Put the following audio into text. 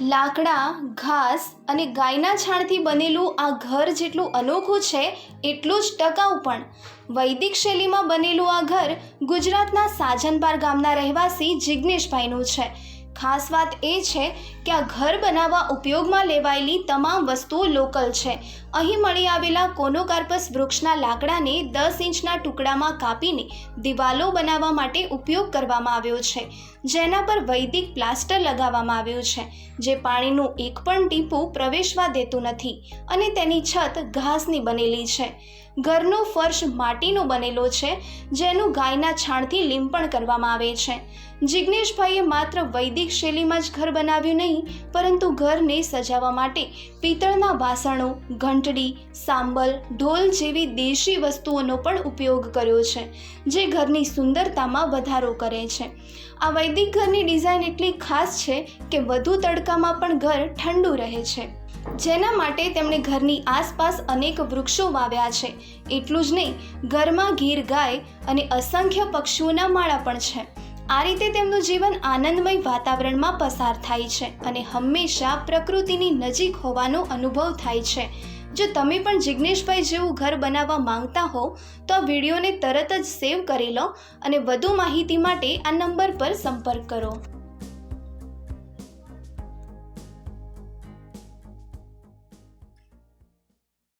લાકડા, ઘાસ અને ગાયના છાણથી બનેલું આ ઘર જેટલું અનોખું છે, એટલું જ ટકાઉ પણ. વૈદિક શૈલીમાં બનેલું આ ઘર ગુજરાતના સાજનપાર ગામના રહેવાસી જિજ્ઞેશભાઈનું છે. ખાસ વાત એ છે કે આ ઘર બનાવવા ઉપયોગમાં લેવાયેલી તમામ વસ્તુઓ લોકલ છે. અહીં મળી આવેલા કોનોકાર્પસ વૃક્ષના લાકડાને દસ ઇંચના ટુકડામાં કાપીને દિવાલો બનાવવા માટે ઉપયોગ કરવામાં આવ્યો છે, જેના પર વૈદિક પ્લાસ્ટર લગાવવામાં આવ્યું છે, જે પાણીનું એક પણ ટીપું પ્રવેશવા દેતું નથી અને તેની છત ઘાસની બનેલી છે. ઘરનો ફર્શ માટીનો બનેલો છે, જેનું ગાયના છાણથી લીંપણ કરવામાં આવે છે. જિજ્ઞેશભાઈએ માત્ર વૈદિક શૈલીમાં જ ઘર બનાવ્યું નહીં, પરંતુ ઘરને સજાવવા માટે પિત્તળના વાસણો, ઘંટડી, સાંબલ, ઢોલ જેવી દેશી વસ્તુઓનો પણ ઉપયોગ કર્યો છે, જે ઘરની સુંદરતામાં વધારો કરે છે. આ વૈદિક ઘરની ડિઝાઇન એટલી ખાસ છે કે વધુ તડકામાં પણ ઘર ઠંડુ રહે છે. જેના માટે તેમણે ઘરની આસપાસ અનેક વૃક્ષો વાવ્યા છે. એટલું જ નહીં, ઘરમાં ગીર ગાય અને અસંખ્ય પક્ષીઓના માળા પણ છે. આ રીતે તેમનું જીવન આનંદમય વાતાવરણમાં પસાર થાય છે અને હંમેશા પ્રકૃતિની નજીક હોવાનો અનુભવ થાય છે. જો તમે પણ જિજ્ઞેશભાઈ જેવું ઘર બનાવવા માંગતા હો, તો આ વિડીયોને તરત જ સેવ કરી લો અને વધુ માહિતી માટે આ નંબર પર સંપર્ક કરો.